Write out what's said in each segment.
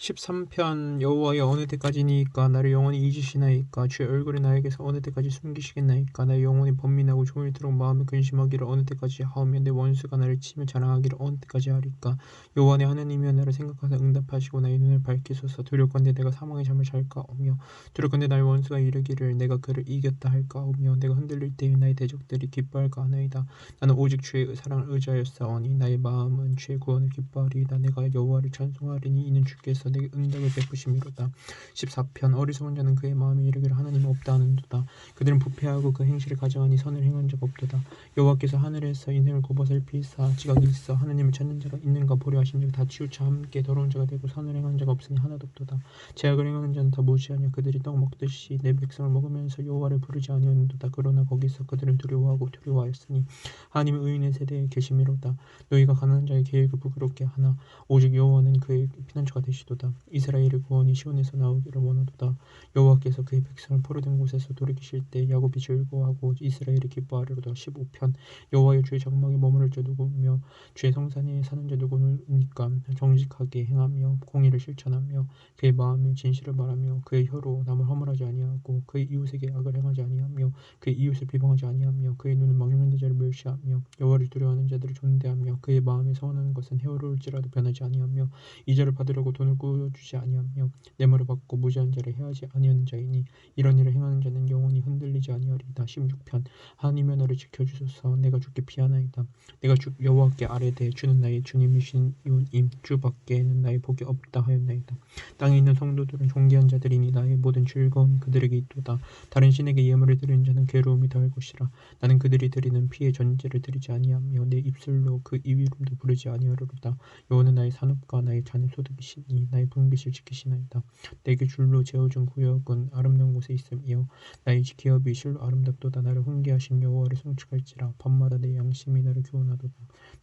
13편 여호와여 어느 때까지니까 나를 영원히 잊으시나이까 주의 얼굴을 나에게서 어느 때까지 숨기시겠나이까 나의 영혼이 번민하고 종일토록 마음이 근심하기를 어느 때까지 하오며 내 원수가 나를 치며 자랑하기를 어느 때까지 하리까 여호와 내 하나님이여 나를 생각하사 응답하시고 나의 눈을 밝히소서 두렵건대 내가 사망의 잠을 잘까 오며 두렵건대 나의 원수가 이르기를 내가 그를 이겼다 할까 오며 내가 흔들릴 때에 나의 대적들이 기뻐할까 하나이다. 나는 오직 주의 사랑을 의지하였사오니 나의 마음은 주의 구원을 기뻐하리이다. 내가 여호와를 찬송하리니 이는 주께서 내게 응답을 베푸심이로다. 14편 어리석은 자는 그의 마음에 이르기를 하나님은 없다 하는도다. 그들은 부패하고 그 행실을 가정하니 선을 행한 적 없도다. 여호와께서 하늘에서 인생을 굽어 살피사 지각이 있어 하나님을 찾는 자가 있는가 보려 하신즉 다 치우쳐 함께 더러운 자가 되고 선을 행한 자가 없으니 하나도 없도다. 제약을 행하는 자는 다 무지하냐 그들이 떡 먹듯이 내 백성을 먹으면서 여호와를 부르지 아니하는도다. 그러나 거기서 그들은 두려워하고 두려워하였으니 하나님의 의인의 세대에 계심이로다. 너희가 가난한 자의 계획을 부끄럽게 하나 오직 여호와는 그의 피난처가 되시도다 이스라엘의 구원이 시온에서 나오기를 원하도다. 여호와께서 그의 백성을 포로된 곳에서 돌이키실 때 야곱이 즐거워하고 이스라엘이 기뻐하리로다. 15편. 여호와의 주의 장막에 머무를 자 누구며 주의 성산에 사는 자 누구니까 정직하게 행하며 공의를 실천하며 그의 마음에 진실을 말하며 그의 혀로 남을 허물하지 아니하고 그의 이웃에게 악을 행하지 아니하며 그의 이웃을 비방하지 아니하며 그의 눈은 망령한 자를 멸시하며 여호와를 두려워하는 자들을 존대하며 그의 마음에 서원하는 것은 해오를지라도 변하지 아니하며 이자를 받으려고 돈을 꾸 어주지 아니하며 뇌물을 받고 무지한 자를 해하지 아니하는 자이니 이런 일을 행하는 자는 영원히 흔들리지 아니하리이다. 16편. 하나님여 나를 지켜주소서. 내가 주께 피하나이다. 내가 주 여호와께 아뢰되 주는 나의 주님이신 이웃임 주 밖에는 나의 복이 없다 하였나이다. 땅에 있는 성도들은 존귀한 자들이니 나의 모든 즐거운 그들에게 있도다. 다른 신에게 예물을 드리는 자는 괴로움이 더할 것이라. 나는 그들이 드리는 피의 전제를 드리지 아니하며 내 입술로 그 이위름도 부르지 아니하리로다. 여호와는 나의 산업과 나의 자녀 소득이시니 나의 분깃을 지키시나이다. 내게 줄로 재어준 구역은 아름다운 곳에 있음이요. 나의 기업이 실로 아름답도다. 나를 훈계하신 여호와를 송축할지라. 밤마다 내 양심이 나를 교훈하도다.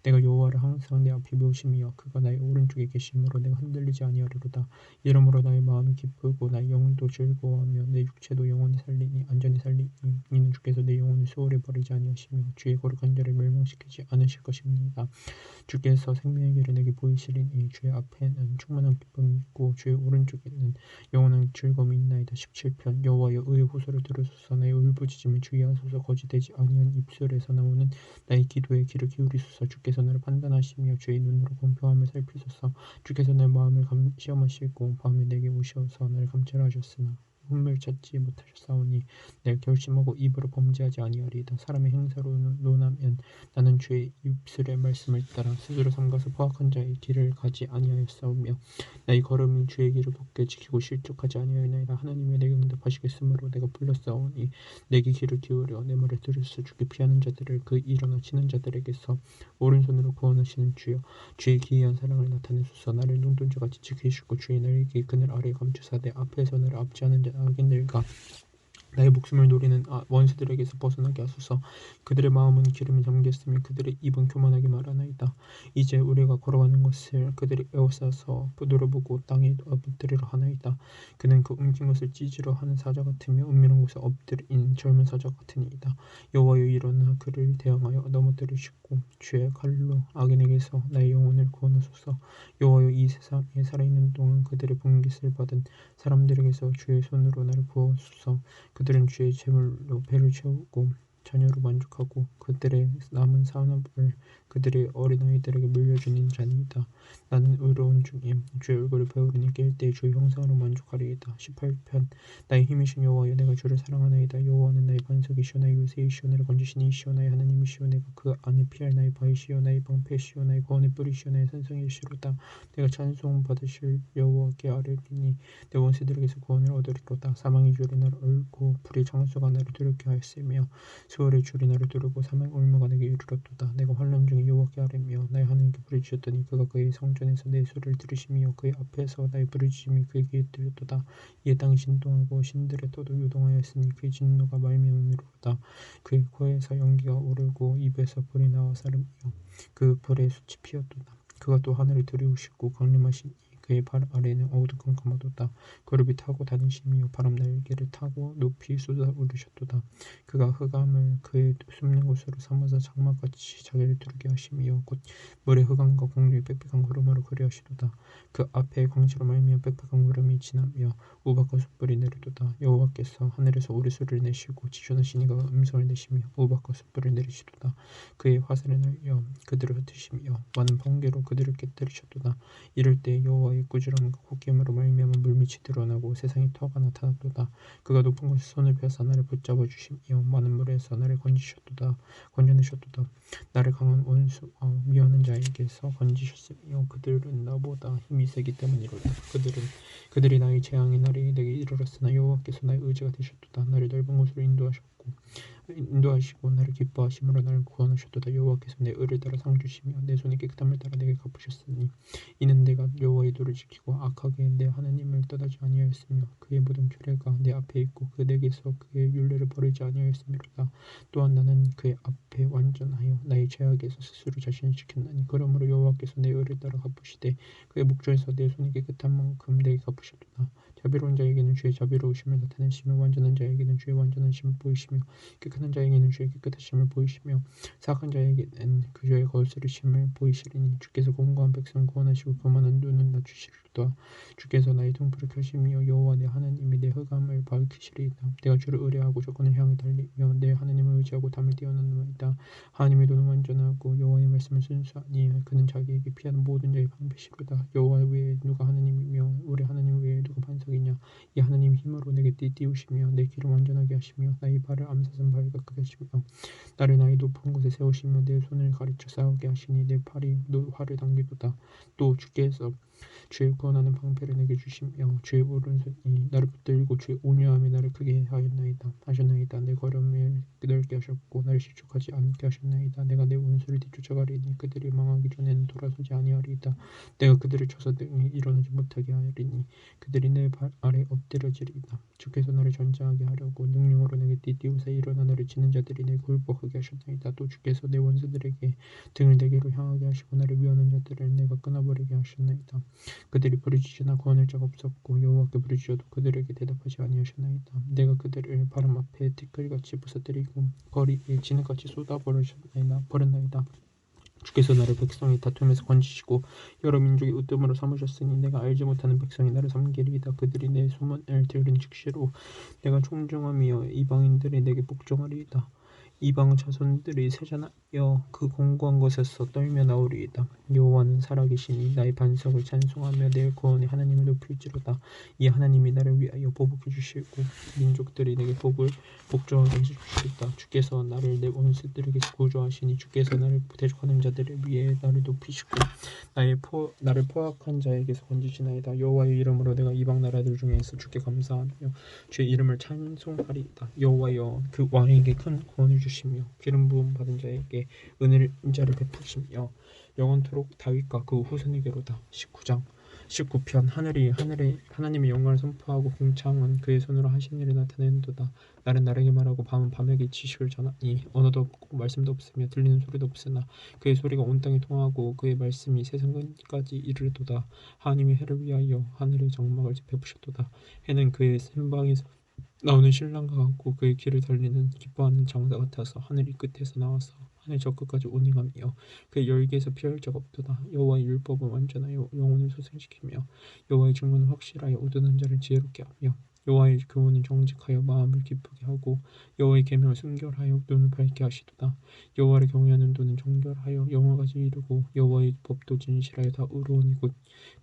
내가 여호와를 항상 내 앞에 모심이여 그가 나의 오른쪽에 계심으로 내가 흔들리지 아니하리로다. 이러므로 나의 마음이 기쁘고 나의 영도 즐거워하며 내 육체도 영원히 살리니 안전히 살리니 이는 주께서 내 영혼을 수월에 버리지 아니하시며 주의 거룩한 자를 멸망시키지 않으실 것입니다. 주께서 생명의 길을 내게 보이시리니 주의 앞에는 충만한 기쁨 이 있고 주의 오른쪽에는 영원한 즐거움이 있나이다. 17편. 여호와여 의의 호소를 들으소서. 나의 울부짖음을 주의하소서. 거짓되지 아니한 입술에서 나오는 나의 기도에 귀를 기울이소서. 주께서 나를 판단하시며 주의 눈으로 공평함을 살피소서. 주께서 내 마음을 감, 시험하시고 밤에 내게 오셔서 나를 감찰하셨으나 흠을 찾지 못하셨사오니 내가 결심하고 입으로 범죄하지 아니하리이다. 사람의 행사로 논하면 나는 주의 입술의 말씀을 따라 스스로 삼가서 포악한 자의 길을 가지 아니하였사오며 나의 걸음이 주의 길을 곱게 지키고 실족하지 아니하였나이다. 하나님이 내게 응답하시겠으므로 내가 불렀사오니 내게 귀를 기울여 내 말을 들으소서. 주께 피하는 자들을 그 일어나 치는 자들에게서 오른손으로 구원하시는 주여 주의 기이한 사랑을 나타내소서. 나를 눈동자같이 지키시고 주의 날개 그늘 아래 감추사 내 앞에서 나를 앞지하는 자 악인들과 나의 목숨을 노리는 아, 원수들에게서 벗어나게 하소서. 그들의 마음은 기름이 잠겼으며 그들의 입은 교만하게 말하나이다. 이제 우리가 걸어가는 것을 그들이 에워싸서 부드러보고 땅에 엎드리려 하나이다. 그는 그 움킨 것을 찢으려 하는 사자 같으며 은밀한 곳에 엎드린 젊은 사자 같으니이다. 여호와여 일어나 그를 대항하여 넘어뜨리시고 주의 칼로 악인에게서 나의 영혼을 구원하소서. 여호와여 이 세상에 살아있는 동안 그들의 분깃을 받은 사람들에게서 주의 손으로 나를 구하소서. 그들 은 주의 재물로 배를 채우고 자녀로 만족하고 그들의 남은 산업을 그들의 어린아이들에게 물려주는 자니이다. 나는 의로운 중임 주의 얼굴을 배우리니 깰때 주의 형상으로 만족하리이다. 18편 나의 힘이신 여호와여 내가 주를 사랑하나이다. 여호와는 나의 반석이시오 나의 요새이시오 나를 건지시니 이시오 나의 하나님이시오 내가 그 안에 피할 나의 바이시오 나의 방패시오 나의 구원의 뿌리시오 나의 산성이시로다. 내가 찬송 받으실 여호와께 아뢰리니 내 원수들에게서 구원을 얻으리로다. 사망의 줄이 나를 얼고 불의 장수가 나를 두렵게 하였으며 수월의 줄이 나를 두르고 사망 올무가 내게 이르렀도다. 내가 환란 중에 여호와께 아뢰며 나의 하나님께 부르짖었더니 그가 그의 성전에서 내 소리를 들으시며 그의 앞에서 나의 부르짖음이 그에게 들렸도다. 이에 땅이 진동하고 신들의 터도 요동하였으니 그의 진노가 말미암음이로다. 그의 코에서 연기가 오르고 입에서 불이 나와 사름이요 그 불의 숯이 피었도다. 그가 또 하늘을 들이우시고 강림하시니 그의 발 아래는 어두컴컴하도다. 그룹이 타고 다니시며 바람 날개를 타고 높이 쏟아오르셨도다. 그가 흑암을 그의 숨는 곳으로 삼아서 장막같이 자기를 두르게 하시며 곧 물의 흑암과 공중의 빽빽한 구름으로 그리하시도다. 그 앞에 광지로 말미암아 빽빽한 구름이 지나며 우박과 숯불이 내리도다. 여호와께서 하늘에서 우리소리를 내시고 지존하신 이가 음성을 내시며 우박과 숯불을 내리시도다. 그의 화살을 날려 그들을 흩으시며 많은 번개로 그들을 깨뜨리셨도다. 이럴 때 여호와의 꾸지람과 콧김으로 말미암아 물밑이 드러나고 세상에 터가 나타났도다. 그가 높은 곳에 손을 펴서 나를 붙잡아 주시며 많은 물에서 나를 건지셨도다. 건져내셨도다. 나를 강한 원수와 미워하는 자에게서 건지셨으며 그들은 나보다 힘이 세기 때문이로다. 그들은 그들이 나의 재앙의 날에 내게 이르렀으나 여호와께서 나의 의지가 되셨도다. 나를 넓은 곳으로 인도하셨고 인도하시고 나를 기뻐하심으로 나를 구원하셨도다 여호와께서 내 의를 따라 상 주시며 내 손의 깨끗함을 따라 내게 갚으셨으니 이는 내가 여호와의 도를 지키고 악하게 내 하나님을 떠나지 아니하였으며 그의 모든 규례가 내 앞에 있고 그 내게서 그의 율례를 버리지 아니하였음이로다. 또한 나는 그의 앞에 완전하여 나의 죄악에서 스스로 자신을 지켰나니 그러므로 여호와께서 내 의를 따라 갚으시되 그의 목전에서 내 손이 깨끗한 만큼 내게 갚으셨도다 자비로운 자에게는 주의 자비로우심을 나타내시며 완전한 자에게는 주의 완전하심을 보이시며 깨끗한 자에게는 주의 깨끗하심을 보이시며 사악한 자에게는 그 주의 거스르심을 보이시리니 주께서 공고한 백성 구원하시고 교만한 눈은 낮추시리로다 주께서 나의 등불을 켜시며 여호와 내 하나님이 내 흑암을 밝히시리이다. 내가 주를 의뢰하고 조건을 향해 달리며 내 하나님을 의지하고 담을 띄어놓는이다. 하나님의 눈은 완전하고 여호와의 말씀은 순수하니 그는 자기에게 피하는 모든 자의 방패시로다. 여호와 외에 누가 하나님이며 우리 하나님 외에 누가 반석이 냐 이 하나님 힘으로 내게 띠띠우시며 내 길을 완전하게 하시며 나의 발을 암사선 발같게 하시며 나를 나의 높은 곳에 세우시며 내 손을 가르쳐 싸우게 하시니 내 팔이 활을 당기도다. 또 주께서 주의 구원하는 방패를 내게 주시며 주의 오른손이 나를 붙들고 주의 온유함이 나를 크게 하였나이다 하셨나이다. 내 걸음을 넓게 하셨고 나를 실족하지 않게 하셨나이다. 내가 내 원수를 뒤쫓아가리니 그들이 망하기 전에는 돌아서지 아니하리이다. 내가 그들을 쳐서 등이 일어나지 못하게 하리니 그들이 내 발 아래 엎드려지리이다. 주께서 나를 전쟁하게 하려고 능력으로 내게 띠띠우사 일어나 나를 치는 자들이 내 굴복하게 하셨나이다. 또 주께서 내 원수들에게 등을 내게로 향하게 하시고 나를 위하는 자들을 내가 끊어버리게 하셨나이다 그들이 부르짖으나 구원할 자가 없었고 여호와께 부르짖어도 그들에게 대답하지 아니하셨나이다. 내가 그들을 바람 앞에 티끌같이 부서뜨리고 거리에 진흙같이 쏟아버렸나이다. 버렸나이다. 주께서 나를 백성의 다툼에서 건지시고 여러 민족의 으뜸으로 삼으셨으니 내가 알지 못하는 백성이 나를 섬기리이다. 그들이 내 소문을 들은 즉시로 내가 총정하며 이방인들이 내게 복종하리이다 이방 자손들이 세잔하여 그 공고한 곳에서 떨며 나오리이다. 여호와는 살아계시니 나의 반석을 찬송하며 내 구원의 하나님을 높일지로다. 이 하나님이 나를 위하여 보복해 주시고 민족들이 내게 복을 복종하게 해주시리다. 주께서 나를 내 원수들에게서 구조하시니 주께서 나를 대적하는 자들을 위해 나를 높이시고 나의 포 나를 포악한 자에게서 건지시나이다. 여호와의 이름으로 내가 이방 나라들 중에서 주께 감사하며 주의 이름을 찬송하리이다. 여호와여 그 왕에게 큰 구원을 주 시며 기름 부음 받은 자에게 은혜를 인자를 베푸시며 영원토록 다윗과 그 후손에게로다. 19장 19편 하늘이 하늘에 하나님의 영광을 선포하고 공창은 그의 손으로 하신 일을 나타내는도다. 날은 날에게 말하고 밤은 밤에게 지식을 전하니 언어도 없고 말씀도 없으며 들리는 소리도 없으나 그의 소리가 온 땅에 통하고 그의 말씀이 세상 끝까지 이르도다. 하나님이 해를 위하여 하늘의 정막을 베푸셨도다. 해는 그의 샘방에서 나오는 신랑과 같고 그의 길을 달리는 기뻐하는 장사 같아서 하늘 이 끝에서 나와서 하늘 저 끝까지 운행하며 그의 열기에서 피할 자가 없도다. 여호와의 율법은 완전하여 영혼을 소생시키며 여호와의 증거는 확실하여 우둔한 자를 지혜롭게 하며 여호와의 교훈은 정직하여 마음을 기쁘게 하고 여호와의 계명을 순결하여 눈을 밝게 하시도다. 여호와를 경외하는 눈은 정결하여 영화까지 이르고 여호와의 법도 진실하여 다 의로우니 곧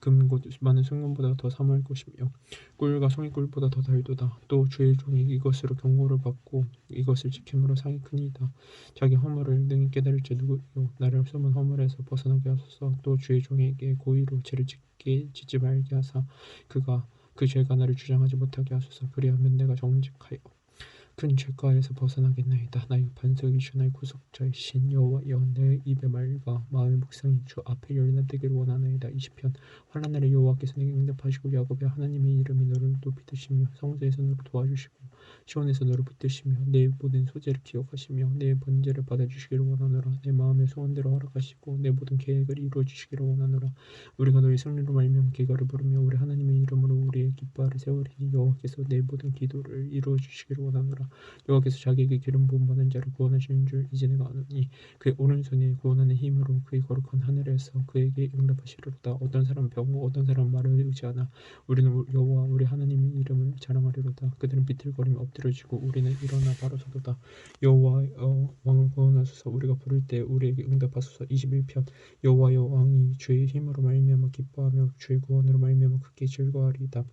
금곧 많은 순금보다 더 사모할 것이며 꿀과 송이 꿀보다 더 달도다. 또 주의 종이 이것으로 경고를 받고 이것을 지킴으로 상이 크니이다. 자기 허물을 능히 깨달을 자 누구요? 나를 숨은 허물에서 벗어나게 하소서. 또 주의 종에게 고의로 죄를 짓게 짓지 말게 하사 그가 그 죄가 나를 주장하지 못하게 하소서 그리하면 내가 정직하여 큰 죄가에서 벗어나겠나이다. 나의 반석이주 나의 구속자이신 여호와 여 내 입의 말과 마음의 묵상이 주 앞에 열납되기를 원하나이다. 20편 환란 날에 여호와께서 내게 응답하시고 야곱의 하나님의 이름이 너를 높이 드시며 성소에서 너를 도와주시고 시온에서 너를 붙드시며 내 모든 소재를 기억하시며 내 번제를 받아주시기를 원하노라. 내 마음의 소원대로 허락하시고 내 모든 계획을 이루어 주시기를 원하노라. 우리가 너희 승리로 말미암아 기가를 부르며 우리 하나님의 이름으로 우리의 기뻐를 세우리니 여호와께서 내 모든 기도를 이루어 주시기를 원하노라. 여호와께서 자기에게 기름 부음 받은 자를 구원하시는 줄 이제 내가 아노니 그의 오른손에 구원하는 힘으로 그의 거룩한 하늘에서 그에게 응답하시리로다. 어떤 사람은 병고 어떤 사람은 말을 의지하나 우리는 여호와 우리 하나님의 이름을 자랑하리로다. 그들은 비틀거리며 엎드려지고 우리는 일어나 바로 서도다. 여호와 어, 왕을 구원하소서. 우리가 부를 때 우리에게 응답하소서. 21편. 여호와여 왕이 주의 힘으로 말미암아 기뻐하며 주의 구원으로 말미암아 크게 즐거워하리이다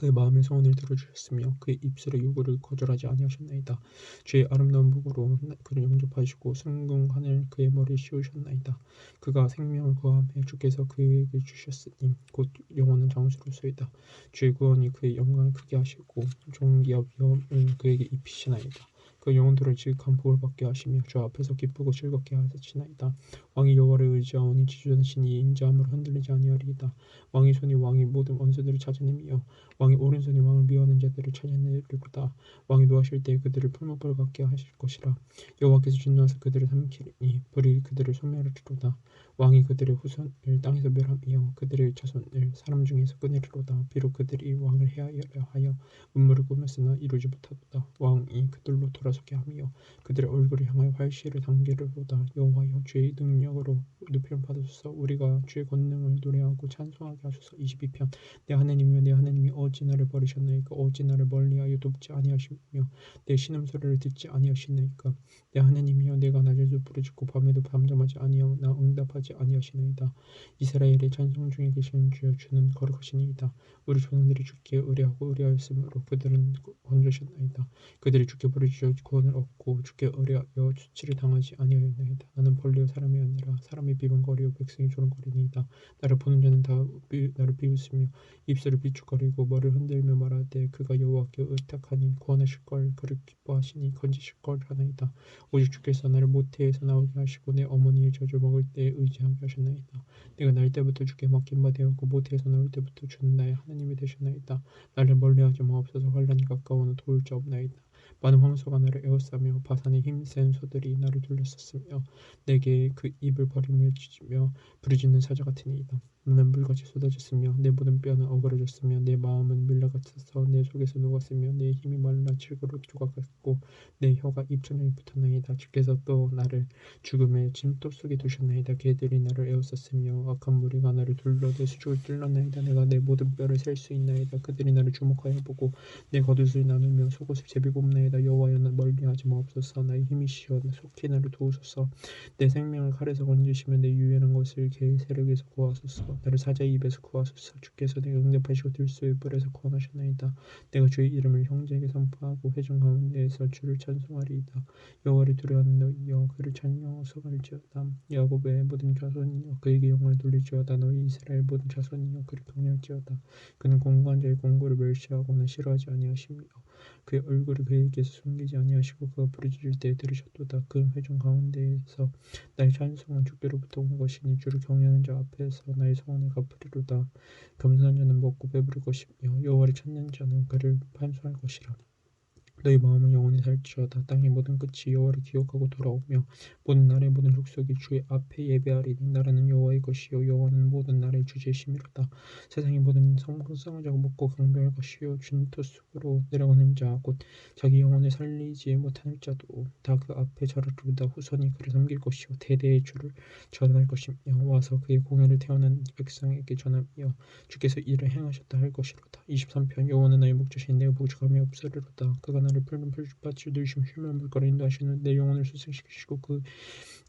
그의 마음의 소원을 들어주셨으며 그의 입술의 요구를 거절하지 아니하셨나이다. 주의 아름다운 복으로 그를 영접하시고 승궁하늘 그의 머리에 씌우셨나이다. 그가 생명을 구함에 주께서 그에게 주셨으니 곧 영원한 장수로서이다. 주의 구원이 그의 영광을 크게 하시고 종기와 위엄을 그에게 입히시나이다. 그 영혼들을 지극한 복을 받게 하시며 주 앞에서 기쁘고 즐겁게 하시나이다. 왕이 여호와를 의지하오니 지존하신 이 인자함으로 흔들리지 아니하리이다. 왕의 손이 왕의 모든 원수들을 찾아내며 왕의 오른손이 왕을 미워하는 자들을 찾아내리로다. 왕이 노하실 때 그들을 풀무불 같게 하실 것이라. 여호와께서 진노하사 그들을 삼키리니 불이 그들을 소멸하리로다. 왕이 그들의 후손을 땅에서 멸하며 그들의 자손을 사람 중에서 끊으리로다. 비록 그들이 왕을 해하려 하여 음모를 꾸몄으나 이루지 못하도다. 왕이 그들로 돌아 서게 하며 그들의 얼굴을 향하여 활시를 당기리로다. 여호와여 주의 능력으로 높이를 받으소서. 우리가 주의 권능을 노래하고 찬송하게 하소서. 22편. 내 하나님이여 내 하나님이 어찌 나를 버리셨나이까? 어찌 나를 멀리하여 돕지 아니하시며 내 신음소리를 듣지 아니하시나이까? 내 하나님이여 내가 낮에도 부르짖고 밤에도 밤잠하지 아니하나 응답하지 아니하시나이다. 이스라엘의 찬송 중에 계시는 주여 주는 거룩하시니이다. 우리 조상들이 주께 의뢰하고 의뢰하였으므로 그들은 건져셨나이다. 그들이 주께 부르짖어 구원을 얻고 주께 의뢰하여 수치를 당하지 아니하였나이다 나는 벌레요 사람이 아니라 사람의 비방거리요 백성이 조롱거리니이다 나를 보는 자는 다 비, 나를 비웃으며 입술을 비축거리고 머리를 흔들며 말하되 그가 여호와께 의탁하니 구원하실 걸 그를 기뻐하시니 건지실 걸 하나이다 오직 주께서 나를 모태에서 나오게 하시고 내 어머니의 젖을 먹을 때에 의지하게 하셨나이다. 내가 날 때부터 주께 맡긴 바 되었고 모태에서 나올 때부터 주는 나의 하나님이 되셨나이다. 나를 멀리하지 마옵소서 환란이 가까워는 도울 자 없나이다. 많은 황소가 나를 에워싸며 바산의 힘센 소들이 나를 둘러쌌으며 내게 그 입을 버림을 지며 부르짖는 사자 같으니이다. 나는 물같이 쏟아졌으며 내 모든 뼈는 어그러졌으며 내 마음은 밀라같아서 내 속에서 녹았으며 내 힘이 말라 칠그로 조각같고 내 혀가 입천장에 붙었나이다. 주께서 또 나를 죽음의 짐돌 속에 두셨나이다. 개들이 나를 에워쌌으며 악한 무리가 나를 둘러 내 수족을 뚫었나이다. 내가 내 모든 뼈를 셀 수 있나이다. 그들이 나를 주목하여 보고 내 겉옷을 나누며 속옷을 제비뽑나이다. 여호와여 나 멀리하지 마옵소서. 나의 힘이시여 속히 나를 도우소서. 내 생명을 칼에서 건지시며 내 유연한 것을 개 세력에서 구하소서 나를 사자의 입에서 구하소서. 주께서 내가 응답하시고 들소의 뿔에서 구원하셨나이다. 내가 주의 이름을 형제에게 선포하고 회중 가운데에서 주를 찬송하리이다. 여호와를 두려워하는 너희여 그를 찬양하서 갈지어다. 야곱의 모든 자손이여 그에게 영광을 돌리지어다. 너희 이스라엘 모든 자손이여 그를 경외할지어다. 그는 공고한 자의 공고를 멸시하고는 싫어하지 아니하시며 그의 얼굴을 그에게서 숨기지 아니하시고 그가 부르짖을 때에 들으셨도다. 그 회중 가운데에서 나의 찬송은 주께로부터 온 것이니 주를 경외하는 자 앞에서 나의 성원을 갚으리로다. 겸손한 자는 먹고 배부를 것이며 여호와를 찾는 자는 그를 판수할 것이라 너희 마음은 영원히 살지어다. 땅의 모든 끝이 여호와를 기억하고 돌아오며 모든 나라의 모든 족속이 주의 앞에 예배하리니 나라는 여호와의 것이요 여호와는 모든 나라의 주제심이로다. 세상의 모든 성공성을 자고 먹고 강변할 것이요 진토 속으로 내려가는 자 곧 자기 영혼을 살리지 못하는 자도 다 그 앞에 절을 부르다 후손이 그를 섬길 것이요 대대의 주를 전할 것이며 와서 그의 공연을 태어난 백성에게 전하며 주께서 이를 행하셨다 할 것이로다. 23편 여호와는 나의 목자신 내가 부족함이 없으리로다. 그가 나를 푸른 풀밭을 들으시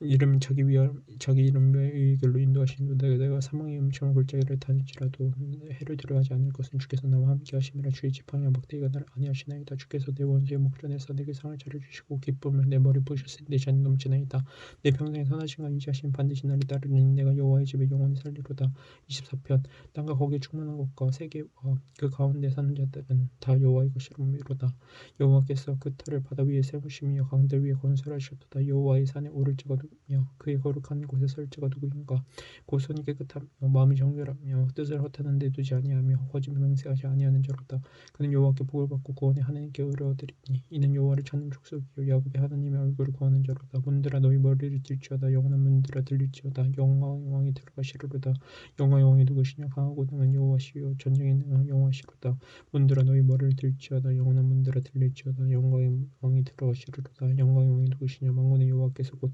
이름 자기 위함 자기 이름의 길로 인도하시는 내가 내가 사망의 음침한 골짜기를 다닐지라도 해를 들어가지 않을 것은 주께서 나와 함께 하심이라 주의 지팡이와 막대기가 나를 아니하시나이다. 주께서 내 원수의 목전에서 내게 상을 차려 주시고 기쁨을 내 머리 부으셨으니 내 잔이 넘치나이다. 내 평생에 선하신가 인자하심 반드시 나를 따르니 내가 여호와의 집에 영원히 살리로다. 24편. 땅과 거기에 충만한 것과 세계와 그 가운데 사는 자들은 다 여호와의 것이로미로다. 여호와께서 그 터를 바다 위에 세우시며 강들 위에 건설하셨도다. 여호와의 산에 오를 자가 누구며 그의 거룩한 곳에 설 자가 누구인가? 곧 손이 깨끗하며 마음이 정결하며 뜻을 허탄한 데 두지 아니하며 거짓 맹세하지 아니하는 자로다. 그는 여호와께 복을 받고 구원의 하나님께 의뢰하리니 이는 여호와를 찾는 족속이요 야곱의 하나님의 얼굴을 구하는 자로다. 문들아 너희 머리를 들지어다. 영원한 문들아 들릴지어다. 영광의 왕이 들어가시리로다. 영광의 왕이 누구시냐? 강하고 능한 여호와시요. 전쟁에 능한 여호와시로다. 문들아 너희 머리를 들지어다. 영원한 문들아 들릴지어다. 영광의 왕이 들어가시리로다. 영광의 왕이 누구시냐? 만군의 여호와께서 곧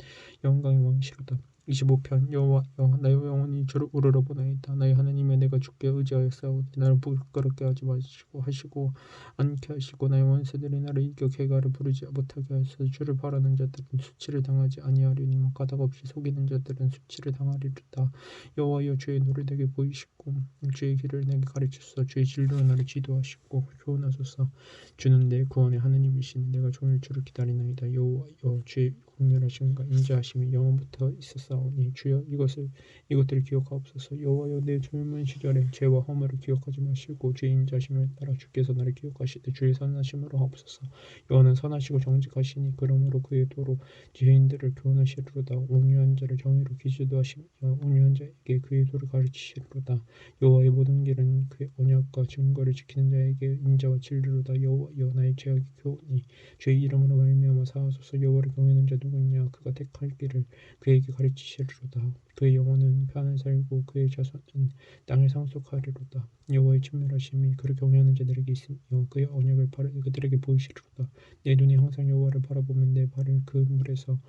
영광의 왕이시로다 25편 여호와 여 나의 영혼이 주를 우러러 보나이다. 나의 하나님의 내가 주께 의지하였사오니 나를 부끄럽게 하지 마시고 하시고 않게 하시고 나의 원수들이 나를 이겨 개가를 부르지 못하게 하소서 주를 바라는 자들은 수치를 당하지 아니하리니 까닭 없이 속이는 자들은 수치를 당하리로다. 여호와여 주의 노를 내게 보이시고 주의 길을 내게 가르치소서. 주의 진리로 나를 지도하시고 조언하소서. 주는 내 구원의 하나님이시니 내가 종일 주를 기다리나이다. 여호와여 주의 공렬하심과 인자하심이 영원부터 있었사 오니 주여 이것을 이것들을 기억하옵소서. 여호와여 내 젊은 시절에 죄와 허물을 기억하지 마시고 주의 인자하심을 따라 주께서 나를 기억하시되 주의 선하심으로 하옵소서. 여호와는 선하시고 정직하시니 그러므로 그의 도로 죄인들을 교훈하시리로다. 온유한 자를 정의로 기지도 하시며 온유한 자에게 그의 도를 가르치시리로다. 여호와의 모든 길은 그의 언약과 증거를 지키는 자에게 인자와 진리로다. 여호와여 나의 죄악이 교훈이 주의 이름으로 말미암아 사하소서. 여호와를 경외하는 자 누구냐? 그가 택할 길을 그에게 가르치 시리로다. 그의 영혼은 편을 살고 그의 자손은 땅을 상속하리로다. 여호와의 친밀하심이 그를 경외하는 자들에게 있으며 그의 언약을 그들에게 보이시리로다. 내 눈이 항상 여호와를 바라보면 내 발을 그 물에서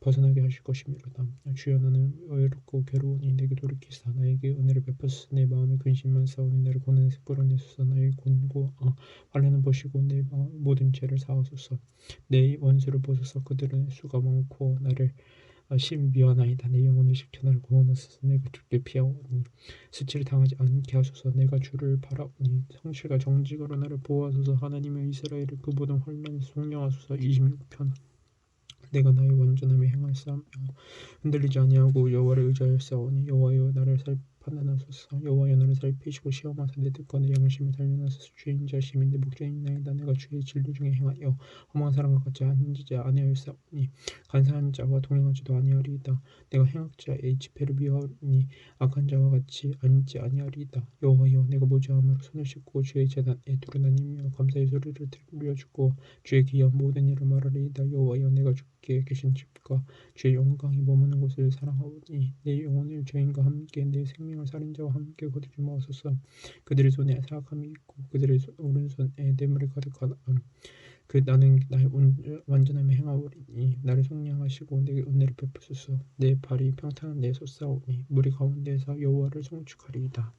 벗어나게 하실 것이미로다. 주여 나는 외롭고 괴로우니 내게 돌이키사. 나에게 은혜를 베푸소서. 내 마음에 근심만 싸우니 나를 고난에서 끌어내소서. 나의 곤고 아, 환란을 보시고 내 모든 죄를 사하소서. 내 원수를 보소서. 그들은 수가 많고 나를 아, 신비하나이다. 내 영혼을 지켜 나를 구원하소서. 내가 주께 피하오니 수치를 당하지 않게 하소서. 내가 주를 바라오니 성실과 정직으로 나를 보호하소서. 하나님의 이스라엘을 그 모든 환란에서 속량하소서. 26편. 내가 나의 완전함에 행할사며 흔들리지 아니하고 여호와를 의지하였사오니 여호와여 나를 살 판단하소서. 여호와여 나를 살피시고 시험하사 내 뜻과 내 양심을 살려나소서. 주의 인자심인 내 목전이나이다 내가 주의 진리 중에 행하여 험한 사람과 같이 앉지 아니하였사오니 간사한 자와 동행하지도 아니하리이다. 내가 행악자의 지폐를 미워하니 악한 자와 같이 앉지 아니하리이다. 여호와여 내가 무지함으로 손을 씻고 주의 재단에 두루다니며 감사의 소리를 들려주고 주의 귀한 모든 일을 말하리이다. 여호와여 내가 주 께 계신 집과 주의 영광이 머무는 곳을 사랑하오니 내 영혼을 죄인과 함께 내 생명을 살인자와 함께 거두지 마소서. 그들의 손에 사악함이 있고 그들의 오른손에 뇌물이 가득하다. 그 나는 나의 완전함에 행하오리니 나를 속량하시고 내게 은혜를 베푸소서. 내 발이 평탄한 내 솟사오니 무리 가운데서 여호와를 송축하리이다